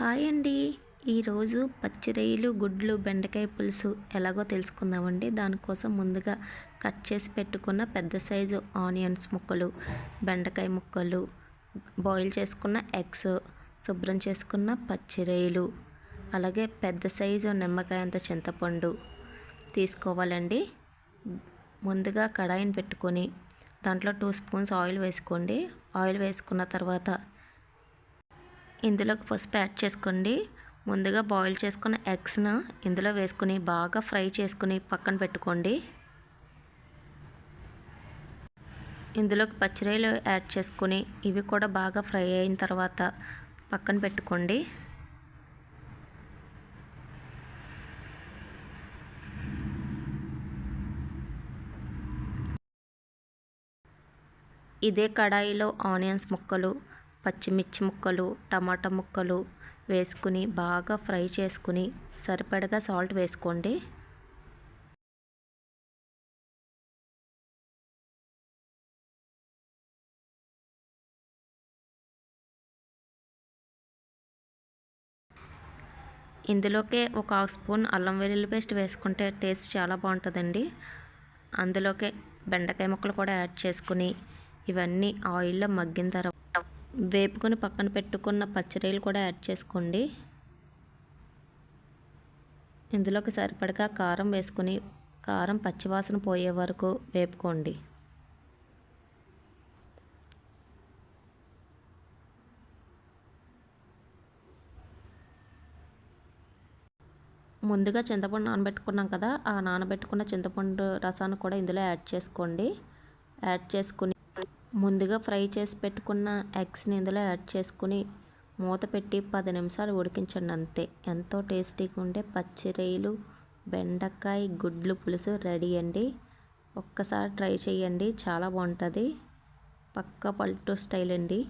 Hi అండి. ఈరోజు పచ్చి రొయ్యలు గుడ్లు బెండకాయ పులుసు ఎలాగో తెలుసుకుందామండి. దానికోసం ముందుగా కట్ చేసి పెట్టుకున్న పెద్ద సైజు ఆనియన్స్ ముక్కలు బెండకాయ ముక్కలు బాయిల్ చేసుకున్న ఎగ్స్ శుభ్రం చేసుకున్న పచ్చి రొయ్యలు అలాగే పెద్ద సైజు నిమ్మకాయ అంత చింతపండు తీసుకోవాలండి. ముందుగా కడాయిని పెట్టుకొని దాంట్లో టూ స్పూన్స్ ఆయిల్ వేసుకోండి. ఆయిల్ వేసుకున్న తర్వాత ఇందులోకి పసుపు యాడ్ చేసుకోండి. ముందుగా బాయిల్ చేసుకున్న ఎగ్స్ను ఇందులో వేసుకుని బాగా ఫ్రై చేసుకుని పక్కన పెట్టుకోండి. ఇందులోకి పచ్చిరాయలు యాడ్ చేసుకుని ఇవి కూడా బాగా ఫ్రై అయిన తర్వాత పక్కన పెట్టుకోండి. ఇదే కడాయిలో ఆనియన్స్ ముక్కలు పచ్చిమిర్చి ముక్కలు టమాటా ముక్కలు వేసుకుని బాగా ఫ్రై చేసుకుని సరిపడగా సాల్ట్ వేసుకోండి. ఇందులోకే ఒక హాఫ్ స్పూన్ అల్లం వెల్లుల్లి పేస్ట్ వేసుకుంటే టేస్ట్ చాలా బాగుంటుందండి. అందులోకే బెండకాయ ముక్కలు కూడా యాడ్ చేసుకుని ఇవన్నీ ఆయిల్లో మగ్గిన తర్వాత వేపుకొని పక్కన పెట్టుకున్న పచ్చిరొయ్యలు కూడా యాడ్ చేసుకోండి. ఇందులోకి సరిపడగా కారం వేసుకుని కారం పచ్చివాసన పోయే వరకు వేపుకోండి. ముందుగా చింతపండు నానబెట్టుకున్నాం కదా ఆ నానబెట్టుకున్న చింతపండు రసాన్ని కూడా ఇందులో యాడ్ చేసుకోండి. యాడ్ చేసుకుని ముందుగా ఫ్రై చేసి పెట్టుకున్న ఎగ్స్ని ఇందులో యాడ్ చేసుకుని మూత పెట్టి పది నిమిషాలు ఉడికించండి అంతే. ఎంతో టేస్టీగా ఉండే పచ్చిరొయ్యలు బెండకాయ గుడ్లు పులుసు రెడీ అండి. ఒక్కసారి ట్రై చేయండి చాలా బాగుంటుంది. పక్క పల్టు స్టైల్ అండి.